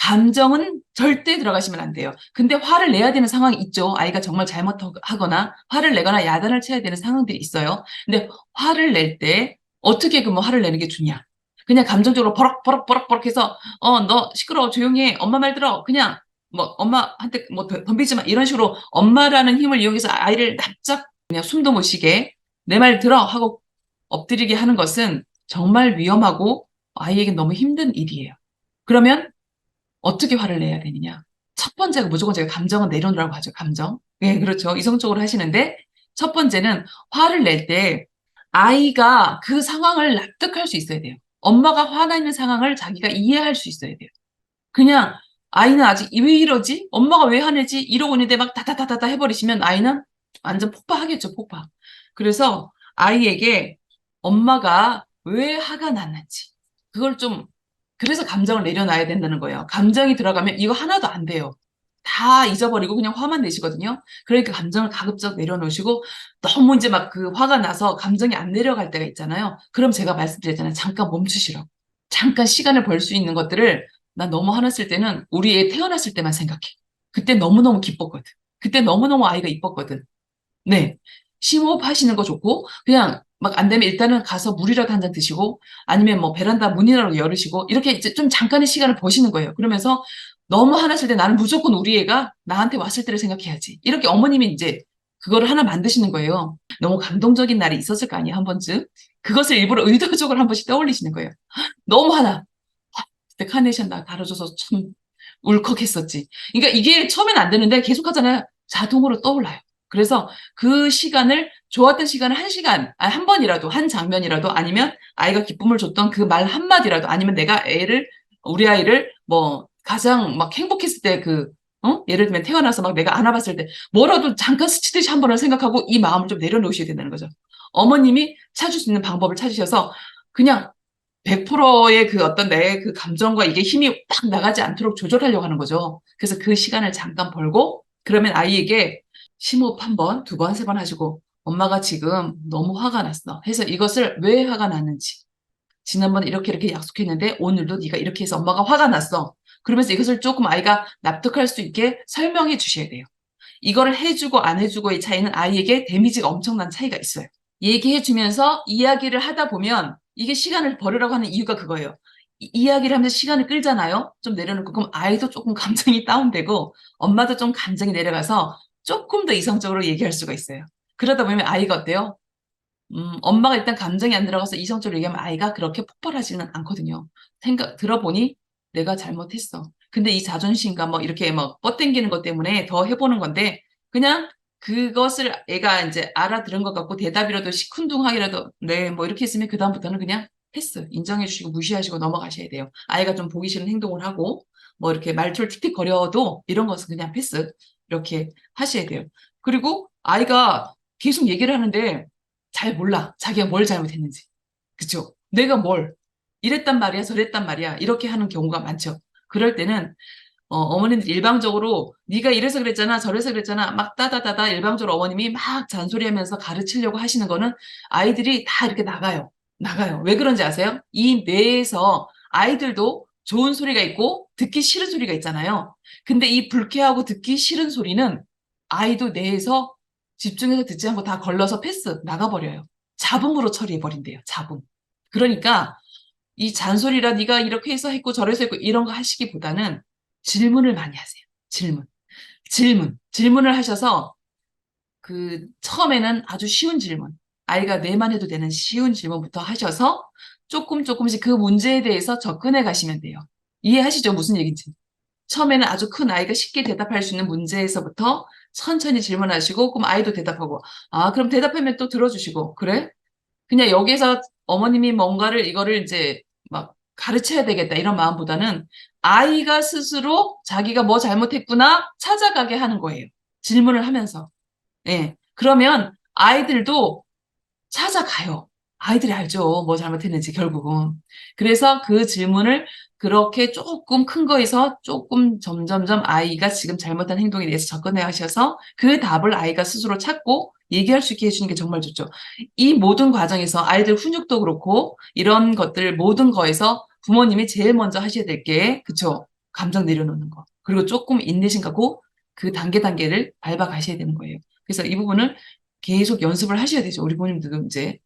감정은 절대 들어가시면 안 돼요. 근데 화를 내야 되는 상황이 있죠. 아이가 정말 잘못하거나 화를 내거나 야단을 쳐야 되는 상황들이 있어요. 근데 화를 낼 때 어떻게 그 뭐 화를 내는 게 좋냐? 그냥 감정적으로 버럭버럭버럭버럭 해서 어 너 시끄러워 조용히 해 엄마 말 들어 그냥 뭐 엄마한테 뭐 덤- 덤비지 마 이런 식으로 엄마라는 힘을 이용해서 아이를 납작 그냥 숨도 못 쉬게 내 말 들어 하고 엎드리게 하는 것은 정말 위험하고 아이에게 너무 힘든 일이에요. 그러면 어떻게 화를 내야 되느냐? 첫 번째가 무조건 제가 감정은 내려놓으라고 하죠. 감정. 네, 그렇죠. 이성적으로 하시는데 첫 번째는 화를 낼 때 아이가 그 상황을 납득할 수 있어야 돼요. 엄마가 화나 있는 상황을 자기가 이해할 수 있어야 돼요. 그냥 아이는 아직 왜 이러지? 엄마가 왜 화내지? 이러고 있는데 막 다다다다다 해버리시면 아이는 완전 폭파하겠죠, 폭파. 그래서 아이에게 엄마가 왜 화가 났는지 그걸 좀 그래서 감정을 내려놔야 된다는 거예요. 감정이 들어가면 이거 하나도 안 돼요. 다 잊어버리고 그냥 화만 내시거든요. 그러니까 감정을 가급적 내려놓으시고 너무 이제 막 그 화가 나서 감정이 안 내려갈 때가 있잖아요. 그럼 제가 말씀드렸잖아요. 잠깐 멈추시라고. 잠깐 시간을 벌 수 있는 것들을 난 너무 화났을 때는 우리 애 태어났을 때만 생각해. 그때 너무너무 기뻤거든. 그때 너무너무 아이가 이뻤거든. 네. 심호흡 하시는 거 좋고 그냥 막 안 되면 일단은 가서 물이라도 한 잔 드시고 아니면 뭐 베란다 문이라도 열으시고 이렇게 이제 좀 잠깐의 시간을 버시는 거예요. 그러면서 너무 화났을 때 나는 무조건 우리 애가 나한테 왔을 때를 생각해야지. 이렇게 어머님이 이제 그거를 하나 만드시는 거예요. 너무 감동적인 날이 있었을 거 아니에요, 한 번쯤. 그것을 일부러 의도적으로 한 번씩 떠올리시는 거예요. 너무 화나. 아, 그때 카네이션 나 다뤄줘서 참 울컥했었지. 그러니까 이게 처음엔 안 되는데 계속 하잖아요. 자동으로 떠올라요. 그래서 그 시간을 좋았던 시간을 한 시간, 아, 한 번이라도 한 장면이라도 아니면 아이가 기쁨을 줬던 그 말 한마디라도 아니면 내가 애를 우리 아이를 뭐 가장 막 행복했을 때 그 어? 예를 들면 태어나서 막 내가 안아봤을 때 뭐라도 잠깐 스치듯이 한 번을 생각하고 이 마음을 좀 내려놓으셔야 된다는 거죠. 어머님이 찾을 수 있는 방법을 찾으셔서 그냥 100%의 그 어떤 내 그 감정과 이게 힘이 딱 나가지 않도록 조절하려고 하는 거죠. 그래서 그 시간을 잠깐 벌고 그러면 아이에게 심호흡 한 번, 두 번, 세 번 하시고 엄마가 지금 너무 화가 났어. 해서 이것을 왜 화가 났는지 지난번에 이렇게 이렇게 약속했는데 오늘도 네가 이렇게 해서 엄마가 화가 났어. 그러면서 이것을 조금 아이가 납득할 수 있게 설명해 주셔야 돼요. 이거를 해주고 안 해주고의 차이는 아이에게 데미지가 엄청난 차이가 있어요. 얘기해 주면서 이야기를 하다 보면 이게 시간을 벌으라고 하는 이유가 그거예요. 이- 이야기를 하면서 시간을 끌잖아요. 좀 내려놓고 그럼 아이도 조금 감정이 다운되고 엄마도 좀 감정이 내려가서 조금 더 이성적으로 얘기할 수가 있어요. 그러다 보면 아이가 어때요? 음, 엄마가 일단 감정이 안 들어가서 이성적으로 얘기하면 아이가 그렇게 폭발하지는 않거든요. 생각, 들어보니 내가 잘못했어. 근데 이 자존심과 뭐 이렇게 뭐 뻗땡기는 것 때문에 더 해보는 건데 그냥 그것을 애가 이제 알아들은 것 같고 대답이라도 시큰둥하게라도 네, 뭐 이렇게 했으면 그 다음부터는 그냥 패스, 인정해 주시고 무시하시고 넘어가셔야 돼요. 아이가 좀 보기 싫은 행동을 하고 뭐 이렇게 말투를 틱틱 거려도 이런 것은 그냥 패스 이렇게 하셔야 돼요. 그리고 아이가 계속 얘기를 하는데 잘 몰라. 자기가 뭘 잘못했는지. 그쵸? 내가 뭘 이랬단 말이야, 저랬단 말이야. 이렇게 하는 경우가 많죠. 그럴 때는 어, 어머님들 일방적으로 네가 이래서 그랬잖아, 저래서 그랬잖아, 막 따다다다 일방적으로 어머님이 막 잔소리하면서 가르치려고 하시는 거는 아이들이 다 이렇게 나가요. 나가요. 왜 그런지 아세요? 이 뇌에서 아이들도 좋은 소리가 있고 듣기 싫은 소리가 있잖아요. 근데 이 불쾌하고 듣기 싫은 소리는 아이도 뇌에서 집중해서 듣지 않고 다 걸러서 패스 나가버려요. 잡음으로 처리해버린대요. 잡음. 그러니까 이 잔소리라 네가 이렇게 해서 했고 저래서 했고 이런 거 하시기보다는 질문을 많이 하세요. 질문. 질문. 질문을 하셔서 그 처음에는 아주 쉬운 질문. 아이가 내만 해도 되는 쉬운 질문부터 하셔서 조금 조금씩 그 문제에 대해서 접근해 가시면 돼요. 이해하시죠? 무슨 얘기인지. 처음에는 아주 큰 아이가 쉽게 대답할 수 있는 문제에서부터 천천히 질문하시고 그럼 아이도 대답하고 아 그럼 대답하면 또 들어주시고 그래? 그냥 여기서 어머님이 뭔가를 이거를 이제 막 가르쳐야 되겠다 이런 마음보다는 아이가 스스로 자기가 뭐 잘못했구나 찾아가게 하는 거예요. 질문을 하면서. 예. 그러면 아이들도 찾아가요. 아이들이 알죠. 뭐 잘못했는지 결국은. 그래서 그 질문을 그렇게 조금 큰 거에서 조금 점점점 아이가 지금 잘못한 행동에 대해서 접근해 하셔서 그 답을 아이가 스스로 찾고 얘기할 수 있게 해주는 게 정말 좋죠. 이 모든 과정에서 아이들 훈육도 그렇고 이런 것들 모든 거에서 부모님이 제일 먼저 하셔야 될 게 그쵸? 감정 내려놓는 거. 그리고 조금 인내심 갖고 그 단계 단계를 밟아 가셔야 되는 거예요. 그래서 이 부분을 계속 연습을 하셔야 되죠. 우리 부모님들도 이제